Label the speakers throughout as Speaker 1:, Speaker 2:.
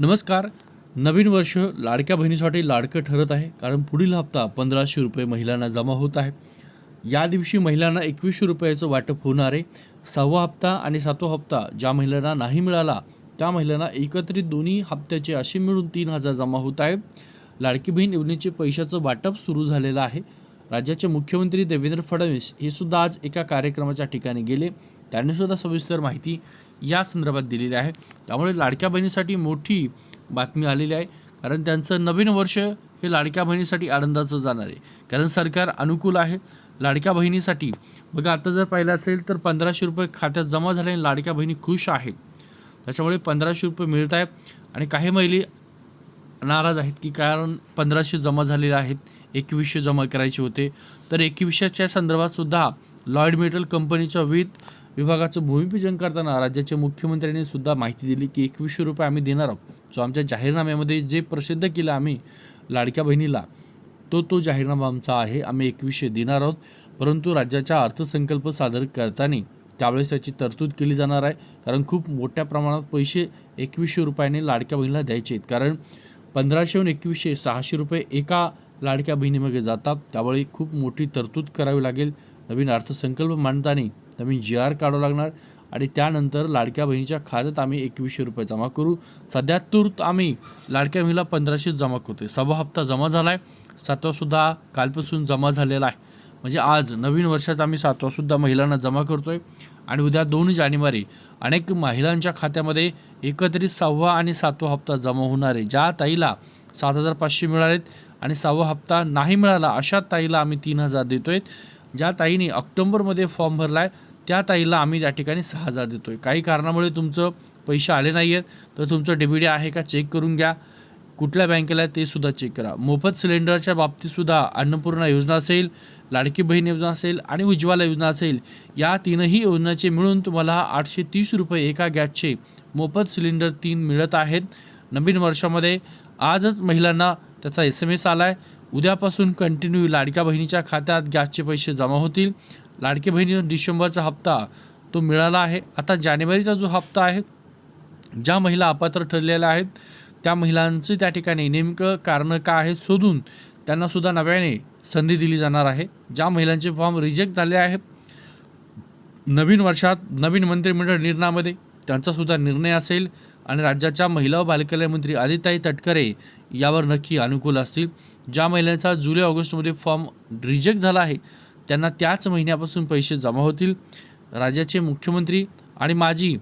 Speaker 1: नमस्कार. नवीन वर्ष लाडक्या बहिणीसाठी लाडकं ठरत आहे. कारण पुढील हप्ता पंधराशे रुपये महिलांना जमा होत आहे. या दिवशी महिलांना एकवीसशे रुपयाचं वाटप होणार आहे. सहावा हप्ता आणि सातवा हप्ता ज्या महिलांना नाही मिळाला त्या महिलांना एकत्रित दोन्ही हप्त्याचे असे मिळून तीन हजार जमा होत आहे. लाडकी बहीण योजनेचे पैशाचं वाटप सुरू झालेलं आहे. राज्याचे मुख्यमंत्री देवेंद्र फडणवीस हे सुद्धा आज एका कार्यक्रमाच्या ठिकाणी गेले. त्यांनी सुद्धा सविस्तर माहिती या संदर्भात दिलेली आहे. त्यामुळे लाडक्या बहिणीसाठी मोठी बातमी आलेली आहे. कारण त्यांचं नवीन वर्ष हे लाडक्या बहिणीसाठी आनंदाचं जाणार आहे. कारण सरकार अनुकूल आहे. लाडक्या बहिणीसाठी बघा आता जर पाहिलं असेल तर पंधराशे रुपये खात्यात जमा झाले आणि लाडक्या बहिणी खुश आहेत. त्याच्यामुळे पंधराशे रुपये मिळत आहेत. आणि काही महिली नाराज आहेत की कारण पंधराशे जमा झालेले आहेत. एकवीसशे जमा करायचे होते. तर एकवीसशेच्या संदर्भातसुद्धा लॉयड मेटल कंपनीच्या विथ विभागाचं भूमिपूजन करताना राज्याचे मुख्यमंत्र्यांनी सुद्धा माहिती दिली की एकवीसशे रुपये आम्ही देणार आहोत. जो आमच्या जाहीरनाम्यामध्ये जे प्रसिद्ध केलं आम्ही लाडक्या बहिणीला तो तो जाहीरनामा आमचा आहे. आम्ही एकवीसशे देणार आहोत. परंतु राज्याचा अर्थसंकल्प सादर करताना त्यावेळेस त्याची तरतूद केली जाणार आहे. कारण खूप मोठ्या प्रमाणात पैसे एकवीसशे रुपयाने लाडक्या बहिणीला द्यायचे आहेत. कारण पंधराशेहून एकवीसशे सहाशे रुपये एका लाडक्या बहिणीमागे जातात. त्यावेळी खूप मोठी तरतूद करावी लागेल. नवीन अर्थसंकल्प मांडताना नवीन जी आर काढावं लागणार. आणि त्यानंतर लाडक्या बहिणीच्या खात्यात आम्ही एकवीसशे रुपये जमा करू. सध्या तूर्त आम्ही लाडक्या बहिणीला पंधराशे जमा करतोय. सव्वा हप्ता जमा झाला आहे सातवासुद्धा कालपासून जमा झालेला आहे. म्हणजे आज नवीन वर्षात आम्ही सातवासुद्धा महिलांना जमा करतो आहे आणि उद्या दोन जानेवारी अनेक महिलांच्या खात्यामध्ये एकत्रित सहावा आणि सातवा हप्ता जमा होणार आहे. ज्या ताईला सात हजार पाचशे मिळालेत आणि सहावा हप्ता नाही मिळाला अशा ताईला आम्ही तीन हजार देतो आहे ज्या ताईने ऑक्टोबरमध्ये फॉर्म भरला आहे त्या ताईला आम्ही त्या ठिकाणी सहा हजार देतो आहे काही कारणामुळे तुमचं पैसे आले नाही आहेत तर तुमचं डेबिट आहे का चेक करून घ्या. कुठल्या बँकेला आहे ते सुद्धा चेक करा. मोफत सिलेंडरच्या बाबतीतसुद्धा अन्नपूर्णा योजना असेल लाडकी बहीण योजना असेल आणि उज्ज्वला योजना असेल या तीनही योजनाचे मिळून तुम्हाला आठशे तीस रुपये एका गॅसचे मोफत सिलेंडर तीन मिळत आहेत. नवीन वर्षामध्ये आजच महिलांना त्याचा एस एम एस आला आहे उद्यापासून कंटिन्यू लाडक्या बहिणीच्या खात्यात गॅसचे पैसे जमा होतील. लाडकी बहिणी डिसेंबरचा हप्ता तो मिळाला आहे. आता जानेवारीचा जो हप्ता आहे ज्या महिला अपात्र ठरलेल्या आहेत त्या महिलांचे त्या ठिकाणी नेमकं कारणं काय आहेत शोधून त्यांनासुद्धा नव्याने संधी दिली जाणार आहे. ज्या महिलांचे फॉर्म रिजेक्ट झाले आहेत नवीन वर्षात नवीन मंत्रिमंडळ निर्णयामध्ये त्यांचासुद्धा निर्णय असेल आणि राज्याच्या महिला व बालकल्याणमंत्री आदिताई तटकरे यावर नक्की अनुकूल असतील. ज्या महिलांचा जुलै ऑगस्टमध्ये फॉर्म रिजेक्ट झाला आहे त्यांना त्याच महिन्यापासून पैसे जमा होतील. राज्याचे मुख्यमंत्री आणि माजी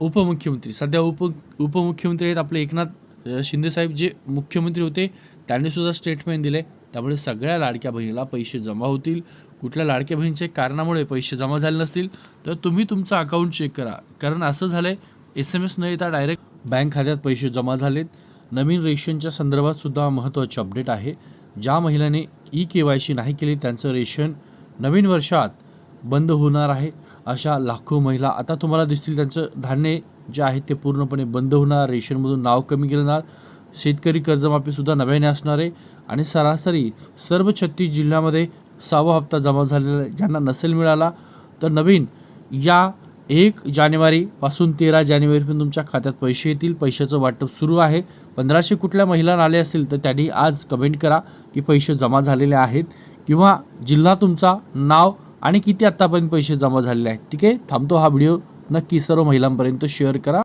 Speaker 1: उपमुख्यमंत्री सध्या उप उपमुख्यमंत्री आहेत आपले एकनाथ शिंदेसाहेब जे मुख्यमंत्री होते त्यांनीसुद्धा स्टेटमेंट दिले. त्यामुळे सगळ्या लाडक्या बहिणीला पैसे जमा होतील. कुठल्या लाडक्या बहिणीचे कारणामुळे पैसे जमा झाले नसतील तर तुम्ही तुमचं अकाउंट चेक करा. कारण असं झालं आहे एस एम एस न येता डायरेक्ट बँक खात्यात पैसे जमा झालेत. नवीन रेशनच्या संदर्भात सुद्धा महत्त्वाचे अपडेट आहे. ज्या महिलांनी ई के वाय सी नाही केली त्यांचं रेशन नवीन वर्षात बंद होणार आहे. अशा लाखो महिला आता तुम्हाला दिसतील त्यांचं धान्य जे आहे ते पूर्णपणे बंद होणार रेशनमधून नाव कमी केलं जाणार. शेतकरी कर्जमाफीसुद्धा नव्याने असणार आहे. आणि सरासरी सर्व छत्तीस जिल्ह्यामध्ये सहावा हप्ता जमा झालेला आहे. ज्यांना नसेल मिळाला तर नवीन या एक जानेवारीपासून तेरा जानेवारीपर्यंत तुमच्या खात्यात पैसे येतील. पैशाचं वाटप सुरू आहे. पंधराशे कुठल्या महिलांना आले असतील तर त्यांनी आज कमेंट करा की पैसे जमा झालेले आहेत किंवा जिल्हा तुमचा नाव आणि किती आत्तापर्यंत पैसे जमा झालेले आहेत. ठीक आहे? थांबतो हा व्हिडिओ. नक्की सर्व महिलांपर्यंत शेअर करा.